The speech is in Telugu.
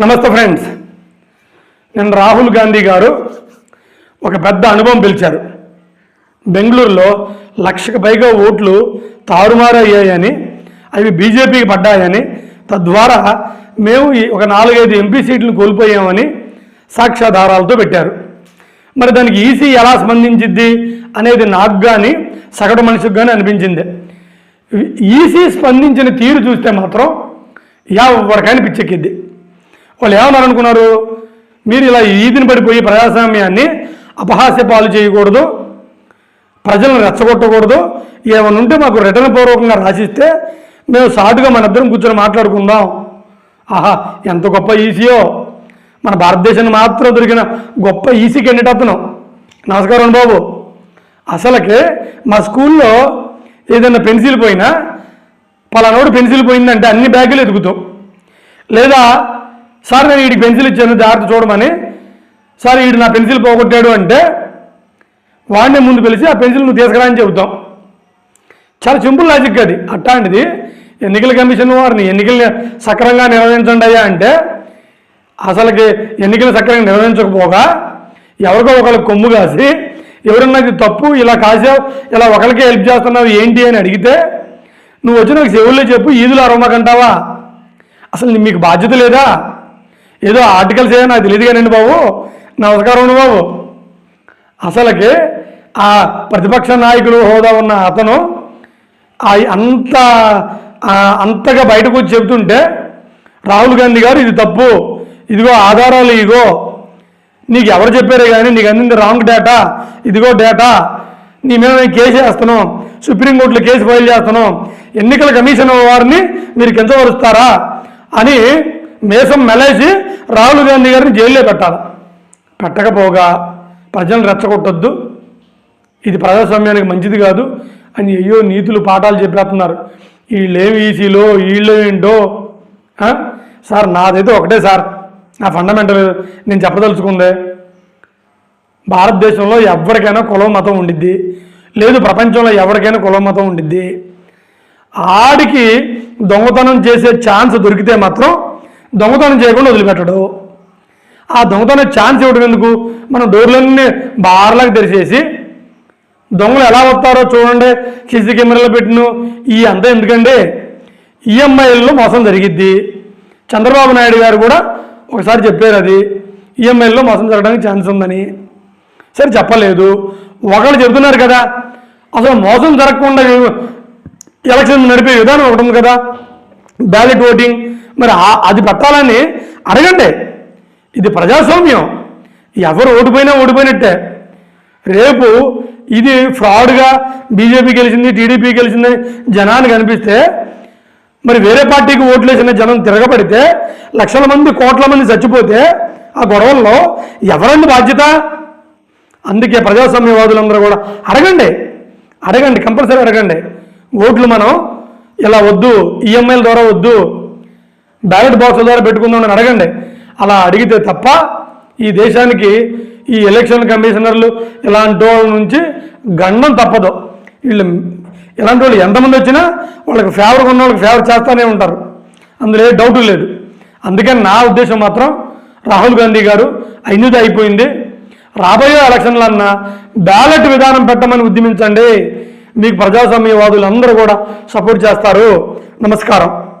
నమస్తే ఫ్రెండ్స్. నేను రాహుల్ గాంధీ గారు ఒక పెద్ద అనుభవం పిలిచారు. బెంగళూరులో లక్షకు పైగా ఓట్లు తారుమారు అయ్యాయని అవి బీజేపీకి పడ్డాయని తద్వారా మేము ఈ ఒక నాలుగైదు ఎంపీ సీట్లు కోల్పోయామని సాక్ష్యాధారాలతో పెట్టారు. మరి దానికి ఈసీ ఎలా స్పందించిద్ది అనేది నాకు కానీ సగటు మనిషికి కానీ అనిపించింది. ఈసీ స్పందించిన తీరు చూస్తే మాత్రం ఎవరికైనా పిచ్చెక్కిద్ది. వాళ్ళు ఏమన్నారు అనుకున్నారు మీరు ఇలా ఈదిని పడిపోయి ప్రజాస్వామ్యాన్ని అపహాస్య పాలు చేయకూడదు ప్రజలను రెచ్చగొట్టకూడదు ఏమైనా ఉంటే మాకు రిటర్న్ పూర్వకంగా రాసిస్తే మేము సాటుగా మన ఇద్దరం కూర్చొని మాట్లాడుకుందాం. ఆహా ఎంత గొప్ప ఈసీయో. మన భారతదేశాన్ని మాత్రం దొరికిన గొప్ప ఈసీ కెండిడేట్ అతను. నమస్కారం బాబు. అసలకే మా స్కూల్లో ఏదైనా పెన్సిల్ పోయినా పలానోడు పెన్సిల్ పోయిందంటే అన్ని బ్యాగులు ఎదుగుతాం. లేదా సార్ నేను వీడికి పెన్సిల్ ఇచ్చాను జాగ్రత్త చూడమని. సార్ వీడు నా పెన్సిల్ పోగొట్టాడు అంటే వాడిని ముందు పిలిచి ఆ పెన్సిల్ నువ్వు తీసుకురా అని చెబుతాం. చాలా సింపుల్ లాజిక్ అది. అట్లాంటిది ఎన్నికల కమిషన్ వారిని ఎన్నికలు సక్రమంగా నిర్వహించండి అయ్యా అంటే అసలుకి ఎన్నికలు సక్రమంగా నిర్వహించకపోగా ఎవరికో ఒకరికి కొమ్ము కాసి ఎవరన్నా ఇది తప్పు ఇలా కాసావు ఇలా ఒకరికే హెల్ప్ చేస్తున్నావు ఏంటి? అని అడిగితే నువ్వు వచ్చి నాకు చెవుల్లో చెప్పు ఈదులు అరవమాకంటావా? అసలు మీకు బాధ్యత లేదా? ఏదో ఆర్టికల్స్ ఏదో నాకు తెలియదు కానండి బాబు. నమస్కారం బాబు. అసలుకి ఆ ప్రతిపక్ష నాయకులు హోదా ఉన్న అతను ఆ అంత అంతగా బయటకు వచ్చి చెబుతుంటే రాహుల్ గాంధీ గారు ఇది తప్పు ఇదిగో ఆధారాలు ఇగో నీకు ఎవరు చెప్పారే కానీ నీకు అందింది రాంగ్ డేటా ఇదిగో డేటా నీ మీద నేను కేసు వేస్తున్నాం సుప్రీంకోర్టులో కేసు ఫైల్ చేస్తున్నాం ఎన్నికల కమిషన్ వారిని మీరు కించపరుస్తారా అని మేసం మెలేసి రాహుల్ గాంధీ గారిని జైల్లో పెట్టాలి. పెట్టకపోగా ప్రజలను రెచ్చగొట్టొద్దు. ఇది ప్రజాస్వామ్యానికి మంచిది కాదు అని అయ్యో నీతులు పాఠాలు చెప్పేస్తున్నారు. వీళ్ళేమి ఈసీలో వీళ్ళు ఏంటో సార్ నాదైతే ఒకటే సార్. నా ఫండమెంటల్ నేను చెప్పదలుచుకుందే. భారతదేశంలో ఎవరికైనా కులం మతం ఉండిద్ది. లేదు ప్రపంచంలో ఎవరికైనా కులం మతం ఉండిద్ది. ఆడికి దొంగతనం చేసే ఛాన్స్ దొరికితే మాత్రం దొంగతనం చేయకుండా వదిలిపెట్టడు. ఆ దొంగతనం ఛాన్స్ ఇవ్వడం ఎందుకు? మనం డోర్లన్నీ బార్లకు తెరిచేసి దొంగలు ఎలా వస్తారో చూడండి. సీసీ కెమెరాలో పెట్టిన. ఈ అంతా ఎందుకండి ఈఎంఐల్లో మోసం జరిగిద్ది. చంద్రబాబు నాయుడు గారు కూడా ఒకసారి చెప్పారు అది. ఈఎంఐల్లో మోసం జరగడానికి ఛాన్స్ ఉందని. సరే చెప్పలేదు. ఒకళ్ళు చెబుతున్నారు కదా అసలు మోసం జరగకుండా ఎలక్షన్ నడిపే విధానం ఒకటి ఉంది కదా. బ్యాలెట్ ఓటింగ్ మరి అది పెట్టాలని అడగండి. ఇది ప్రజాస్వామ్యం. ఎవరు ఓడిపోయినా ఓడిపోయినట్టే. రేపు ఇది ఫ్రాడ్గా బీజేపీ గెలిచింది టీడీపీ గెలిచింది జనానికి అనిపిస్తే మరి వేరే పార్టీకి ఓట్లు వేసిన జనం తిరగబడితే లక్షల మంది కోట్ల మంది చచ్చిపోతే ఆ గొడవల్లో ఎవరండి బాధ్యత? అందుకే ప్రజాస్వామ్యవాదులందరూ కూడా అడగండి. అడగండి కంపల్సరీ అడగండి. ఓట్లు మనం ఇలా వద్దు ఈఎంఐల ద్వారా వద్దు బ్యాలెట్ బాక్స్ ద్వారా పెట్టుకుందాం అని అడగండి. అలా అడిగితే తప్ప ఈ దేశానికి ఈ ఎలక్షన్ కమిషనర్లు ఇలాంటి వాళ్ళ నుంచి గండం తప్పదు. వీళ్ళు ఇలాంటి వాళ్ళు ఎంతమంది వచ్చినా వాళ్ళకి ఫేవర్ ఉన్న వాళ్ళకి ఫేవర్ చేస్తూనే ఉంటారు. అందులో ఏ డౌట్ లేదు. అందుకని నా ఉద్దేశం మాత్రం రాహుల్ గాంధీ గారు అయినది అయిపోయింది. రాబోయే ఎలక్షన్లన్నా బ్యాలెట్ విధానం పెట్టమని ఉద్యమించండి. మీకు ప్రజాస్వామ్యవాదులు అందరూ కూడా సపోర్ట్ చేస్తారు. నమస్కారం.